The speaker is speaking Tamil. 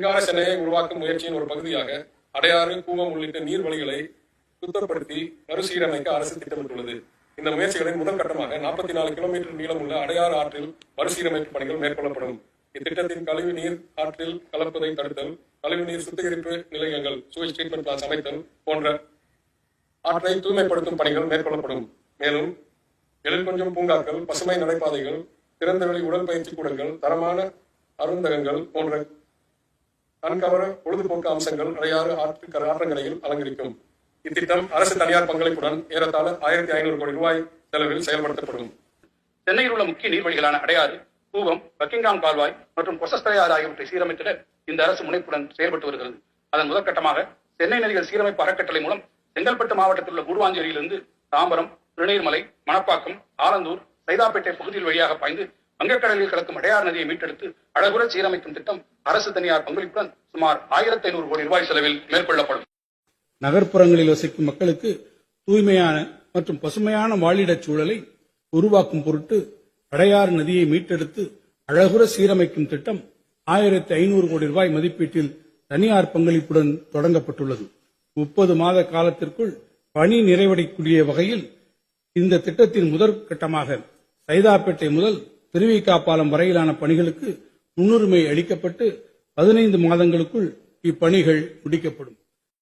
சிங்கார சென்னையை உருவாக்கும் முயற்சியின் ஒரு பகுதியாக அடையாறு கூவம் உள்ளிட்ட நீர்வழிகளை சுத்தப்படுத்தி மறுசீரமைக்க அரசு திட்டமிட்டுள்ளது. இந்த முயற்சிகளின் முதல் கட்டமாக நாற்பத்தி நாலு கிலோமீட்டர் நீளம் உள்ள அடையாறு ஆற்றில் மறுசீரமைப்பு பணிகள் மேற்கொள்ளப்படும். இத்திட்டத்தின் கழிவு நீர் ஆற்றில் கலப்பதை தடுத்தல் கழிவு நீர் சுத்திகரிப்பு நிலையங்கள் சுவேஜ் ட்ரீட்மெண்ட் பிளான்ஸ் அமைத்தல் போன்ற ஆற்றை தூய்மைப்படுத்தும் பணிகள் மேற்கொள்ளப்படும். மேலும் எழில் பூங்காக்கள் பசுமை நடைபாதைகள் திறந்தவெளி உடற்பயிற்சி கூடங்கள் தரமான அருந்தகங்கள் போன்ற கண்கவர பொழுதுபோக்கு அம்சங்கள் அடையாறு ஆற்று ஆற்றங்கரையில் அலங்கரிக்கும். இத்திட்டம் அரசு தனியார் பங்களிப்புடன் ஏறத்தாழ ஆயிரத்தி ஐநூறு கோடி ரூபாய் செலவில் செயல்படுத்தப்படும். சென்னையில் உள்ள முக்கிய நீர்வழிகளான அடையாறு கூவம் பக்கிங்காம் கால்வாய் மற்றும் கொசஸ்தலையாறு ஆகியவற்றை சீரமைத்திட இந்த அரசு முனைப்புடன் செயல்பட்டு வருகிறது. அதன் முதற்கட்டமாக சென்னை நதிகள் சீரமைப்பு அறக்கட்டளை மூலம் செங்கல்பட்டு மாவட்டத்தில் உள்ள கூடுவாஞ்சேரியிலிருந்து தாம்பரம் திருநீர்மலை மணப்பாக்கம் ஆலந்தூர் சைதாப்பேட்டை பகுதியில் வழியாக பாய்ந்து வங்கக்கடலில் கலக்கும் அடையார் நதியை மீட்டெடுத்து அழகுற சீரமைக்கும் திட்டம் அரசு தனியார் பங்களிப்புடன் சுமார் ஆயிரத்தி ஐநூறு கோடி ரூபாய் செலவில் மேற்கொள்ளப்படும். நகர்ப்புறங்களில் வசிக்கும் மக்களுக்கு தூய்மையான மற்றும் பசுமையான வாழிடச் சூழலை உருவாக்கும் பொருட்டு அடையாறு நதியை மீட்டெடுத்து அழகுற சீரமைக்கும் திட்டம் ஆயிரத்தி ஐநூறு கோடி ரூபாய் மதிப்பீட்டில் தனியார் பங்களிப்புடன் தொடங்கப்பட்டுள்ளது. முப்பது மாத காலத்திற்குள் பணி நிறைவடையக்கூடிய வகையில் இந்த திட்டத்தின் முதற் கட்டமாக சைதாப்பேட்டை முதல் திருவிக்கா பாலம் வரையிலான பணிகளுக்கு முன்னுரிமை அளிக்கப்பட்டு பதினைந்து மாதங்களுக்குள் இப்பணிகள் முடிக்கப்படும்.